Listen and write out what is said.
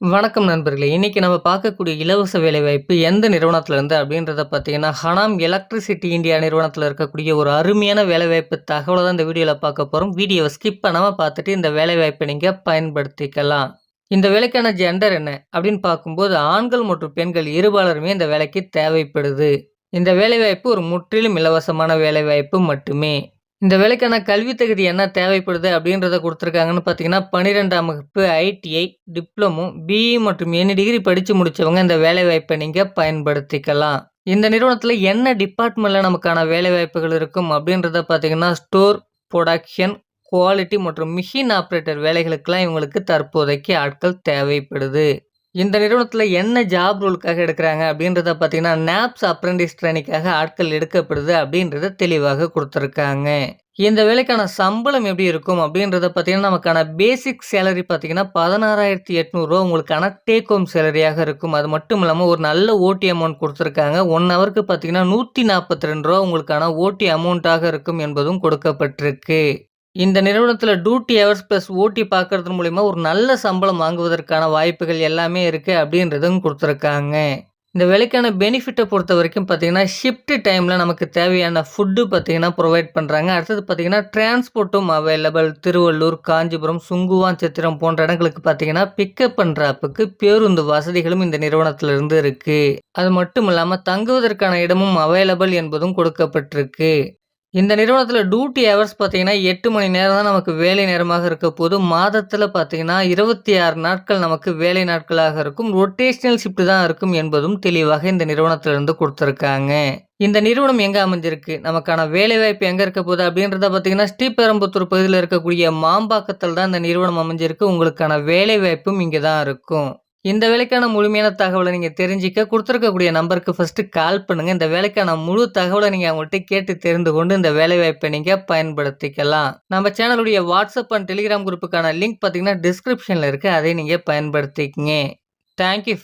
வணக்கம் நண்பர்களே! இன்றைக்கி நம்ம பார்க்கக்கூடிய இலவச வேலைவாய்ப்பு எந்த நிறுவனத்திலருந்து அப்படின்றத பார்த்தீங்கன்னா, ஹனாம் எலக்ட்ரிசிட்டி இந்தியா நிறுவனத்தில் இருக்கக்கூடிய ஒரு அருமையான வேலைவாய்ப்பு தகவலை தான் இந்த வீடியோவில் பார்க்க போகிறோம் வீடியோவை ஸ்கிப் பண்ணாமல் பார்த்துட்டு இந்த வேலைவாய்ப்பை நீங்கள் பயன்படுத்திக்கலாம். இந்த வேலைக்கான ஜெண்டர் என்ன அப்படின்னு பார்க்கும்போது, ஆண்கள் மற்றும் பெண்கள் இருபாலருமே இந்த வேலைக்கு தேவைப்படுது. இந்த வேலைவாய்ப்பு ஒரு முற்றிலும் இலவசமான வேலைவாய்ப்பு மட்டுமே. இந்த வேலைக்கான கல்வி தகுதி என்ன தேவைப்படுது அப்படின்றத கொடுத்துருக்காங்கன்னு பார்த்தீங்கன்னா, 12ஆம் வகுப்பு ஐடிஐ, டிப்ளமோ, பிஇ மற்றும் எனி டிகிரி படித்து முடித்தவங்க இந்த வேலைவாய்ப்பை நீங்கள் பயன்படுத்திக்கலாம். இந்த நிறுவனத்தில் என்ன டிபார்ட்மெண்ட்டில் நமக்கான வேலைவாய்ப்புகள் இருக்கும் அப்படின்றத பார்த்தீங்கன்னா, ஸ்டோர், புரொடக்ஷன், குவாலிட்டி மற்றும் மிஷின் ஆப்ரேட்டர் வேலைகளுக்கெல்லாம் இவங்களுக்கு தற்போதைக்கு ஆட்கள் தேவைப்படுது. இந்த நிறுவனத்தில் என்ன ஜாப் ரோலுக்காக எடுக்கிறாங்க அப்படின்றத பார்த்தீங்கன்னா, நேப்ஸ் அப்ரண்டிஸ் ட்ரெய்னிக்காக ஆட்கள் எடுக்கப்படுது அப்படின்றத தெளிவாக கொடுத்துருக்காங்க இந்த வேலைக்கான சம்பளம் எப்படி இருக்கும் அப்படின்றத பார்த்தீங்கன்னா, நமக்கான பேசிக் சேலரி பார்த்தீங்கன்னா, பதினாறாயிரத்தி எட்நூறுரூவா உங்களுக்கான டேக் ஹோம் சேலரியாக இருக்கும். அது மட்டும் இல்லாமல் ஒரு நல்ல ஓட்டி அமௌண்ட் கொடுத்துருக்காங்க ஒன் ஹவருக்கு பார்த்தீங்கன்னா, நூற்றி நாற்பத்தி ரெண்டு ரூபா உங்களுக்கான ஓட்டி அமௌண்ட்டாக இருக்கும் என்பதும் கொடுக்கப்பட்டிருக்கு. இந்த நிறுவனத்தில் டியூட்டி ஹவர்ஸ் ப்ளஸ் ஓட்டி பார்க்கறது மூலிமா ஒரு நல்ல சம்பளம் வாங்குவதற்கான வாய்ப்புகள் எல்லாமே இருக்குது அப்படின்றதும் கொடுத்துருக்காங்க இந்த வேலைக்கான பொறுத்த வரைக்கும் பார்த்தீங்கன்னா, ஷிஃப்ட் டைமில் நமக்கு தேவையான ஃபுட்டு பார்த்தீங்கன்னா, ப்ரொவைட் பண்ணுறாங்க அடுத்தது பார்த்தீங்கன்னா, டிரான்ஸ்போர்ட்டும் அவைலபிள். திருவள்ளூர், காஞ்சிபுரம், சுங்குவாஞ்சித்திரம் போன்ற இடங்களுக்கு பார்த்தீங்கன்னா, பிக்கப் அண்ட் பேருந்து வசதிகளும் இந்த நிறுவனத்திலிருந்து இருக்குது அது மட்டும் இல்லாமல் தங்குவதற்கான இடமும் அவைலபிள் என்பதும் கொடுக்கப்பட்டிருக்கு. இந்த நிறுவனத்தில் டியூட்டி ஹவர்ஸ் பார்த்தீங்கன்னா, எட்டு மணி நேரம் தான் நமக்கு வேலை நேரமாக இருக்கப்போது. மாதத்தில் பார்த்தீங்கன்னா, 26 நாட்கள் நமக்கு வேலை நாட்களாக இருக்கும். ரொட்டேஷனல் ஷிஃப்ட் தான் இருக்கும் என்பதும் தெளிவாக இந்த நிறுவனத்திலிருந்து கொடுத்துருக்காங்க இந்த நிறுவனம் எங்கே அமைஞ்சிருக்கு? நமக்கான வேலைவாய்ப்பு எங்கே இருக்க போகுது அப்படின்றத பார்த்தீங்கன்னா, ஸ்ரீபெரும்புத்தூர் பகுதியில் இருக்கக்கூடிய மாம்பாக்கத்தில் தான் இந்த நிறுவனம் அமைஞ்சிருக்கு. உங்களுக்கான வேலைவாய்ப்பும் இங்கே தான் இருக்கும். இந்த வேலைக்கான முழுமையான தகவலை நீங்கள் தெரிஞ்சிக்க கொடுத்துருக்கக்கூடிய நம்பருக்கு ஃபர்ஸ்ட்டு கால் பண்ணுங்கள் இந்த வேலைக்கான முழு தகவலை நீங்கள் அவங்கள்ட்ட கேட்டு தெரிந்து கொண்டு இந்த வேலைவாய்ப்பை நீங்கள் பயன்படுத்திக்கலாம். நம்ம சேனலுடைய வாட்ஸ்அப் அண்ட் டெலிகிராம் குரூப்புக்கான லிங்க் பார்த்தீங்கன்னா, டிஸ்கிரிப்ஷனில் இருக்குது அதை நீங்கள் பயன்படுத்திக்கங்க. Thank you